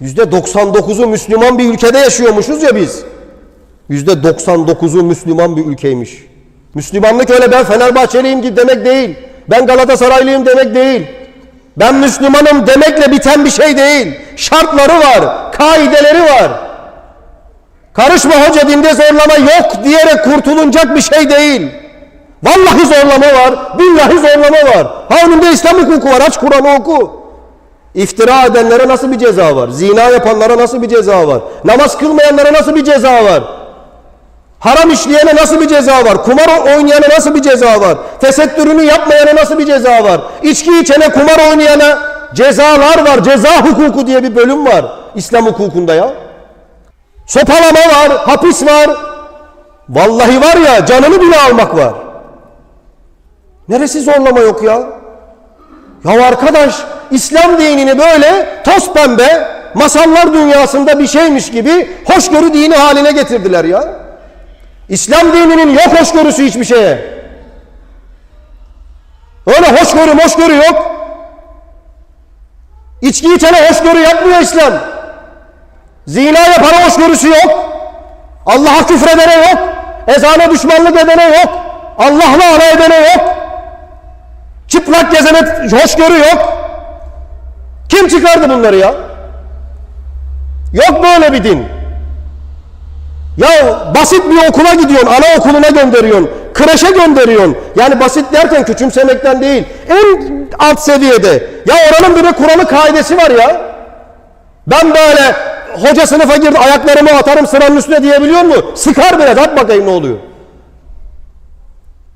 Yüzde 99'u Müslüman bir ülkede yaşıyormuşuz ya biz. Yüzde 99'u Müslüman bir ülkeymiş. Müslümanlık öyle ben Fenerbahçeliyim ki demek değil. Ben Galatasaraylıyım demek değil. Ben Müslümanım demekle biten bir şey değil. Şartları var, kaideleri var. Karışma hoca dinde zorlama yok diyerek kurtulunacak bir şey değil. Vallahi zorlama var, billahi zorlama var. Ha önünde İslam hukuku var, aç Kur'an'ı oku. İftira edenlere nasıl bir ceza var? Zina yapanlara nasıl bir ceza var? Namaz kılmayanlara nasıl bir ceza var? Haram işleyene nasıl bir ceza var? Kumar oynayana nasıl bir ceza var? Tesettürünü yapmayana nasıl bir ceza var? İçki içene, kumar oynayana cezalar var. Ceza hukuku diye bir bölüm var İslam hukukunda ya. Sopalama var, hapis var. Vallahi var ya canını bile almak var. Neresi zorlama yok ya? Ya arkadaş İslam dinini böyle toz pembe masallar dünyasında bir şeymiş gibi hoşgörü dini haline getirdiler ya. İslam dininin yok hoşgörüsü hiçbir şeye. Öyle hoşgörü hoşgörü yok. İçki içene hoşgörü yapmıyor İslam. Zina yapana hoşgörüsü yok. Allah'a küfredene yok. Ezana düşmanlık edene yok. Allah'la alay edene yok. Çıplak gezene hoşgörü yok. Kim çıkardı bunları ya? Yok böyle bir din. Ya basit bir okula gidiyorsun, anaokuluna gönderiyorsun, kreşe gönderiyorsun. Yani basit derken küçümsemekten değil. En alt seviyede. Ya oranın bir de Kur'an'ı kaidesi var ya. Ben böyle hoca sınıfa girdi ayaklarımı atarım sıranın üstüne diyebiliyor mu? Sıkar biraz at bakayım ne oluyor.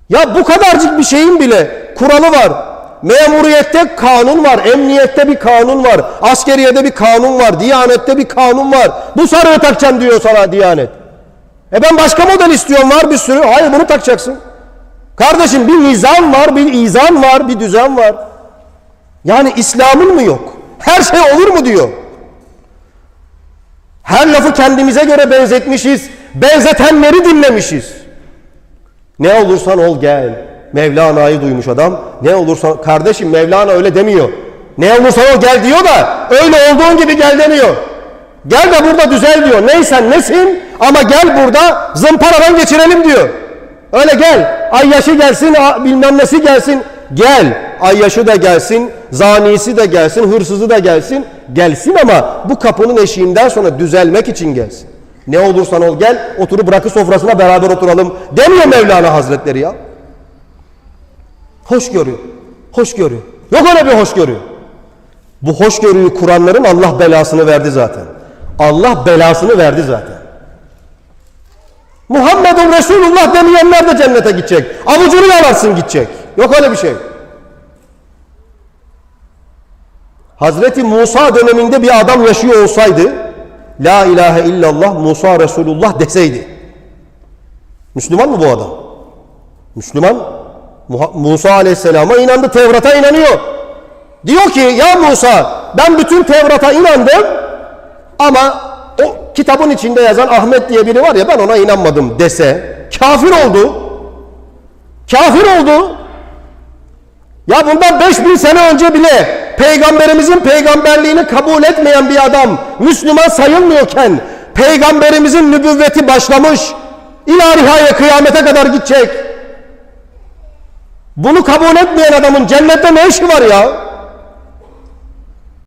Ya bu kadarcık bir şeyin bile kuralı var. Memuriyette kanun var, emniyette bir kanun var, askeriyede bir kanun var, diyanette bir kanun var. Bu sarığı takacaksın diyor sana diyanet. E ben başka model istiyorum var bir sürü. Hayır bunu takacaksın. Kardeşim bir nizam var, bir izan var, bir düzen var. Yani İslam'ın mı yok? Her şey olur mu diyor. Her lafı kendimize göre benzetmişiz. Benzetenleri dinlemişiz. Ne olursan ol gel. Mevlana'yı duymuş adam. Ne olursan kardeşim Mevlana öyle demiyor. Ne olursan ol gel diyor da öyle olduğun gibi gel demiyor. Gel de burada düzel diyor. Neysen nesin ama gel burada zımparadan geçirelim diyor. Öyle gel. Ay yaşı gelsin bilmem nesi gelsin. Gel. Ay yaşı da gelsin. Zanisi de gelsin. Hırsızı da gelsin. Gelsin ama bu kapının eşiğinden sonra düzelmek için gelsin. Ne olursan ol gel oturup bırakı sofrasına beraber oturalım demiyor Mevlana Hazretleri ya. Hoşgörü. Hoşgörü. Yok öyle bir hoşgörü. Bu hoşgörüyü kuranların Allah belasını verdi zaten. Allah belasını verdi zaten. Muhammedun Resulullah demeyenler de cennete gidecek. Avucunu yalarsın gidecek. Yok öyle bir şey. Hazreti Musa döneminde bir adam yaşıyor olsaydı La ilahe illallah Musa Resulullah deseydi. Müslüman mı bu adam? Müslüman. Musa Aleyhisselam'a inandı. Tevrat'a inanıyor. Diyor ki ya Musa ben bütün Tevrat'a inandım ama o kitabın içinde yazan Ahmet diye biri var ya ben ona inanmadım dese kafir oldu. Kafir oldu. Ya bundan 5000 sene önce bile peygamberimizin peygamberliğini kabul etmeyen bir adam Müslüman sayılmıyorken peygamberimizin nübüvveti başlamış. İlahiyaya kıyamete kadar gidecek. Bunu kabul etmeyen adamın cennette ne işi var ya?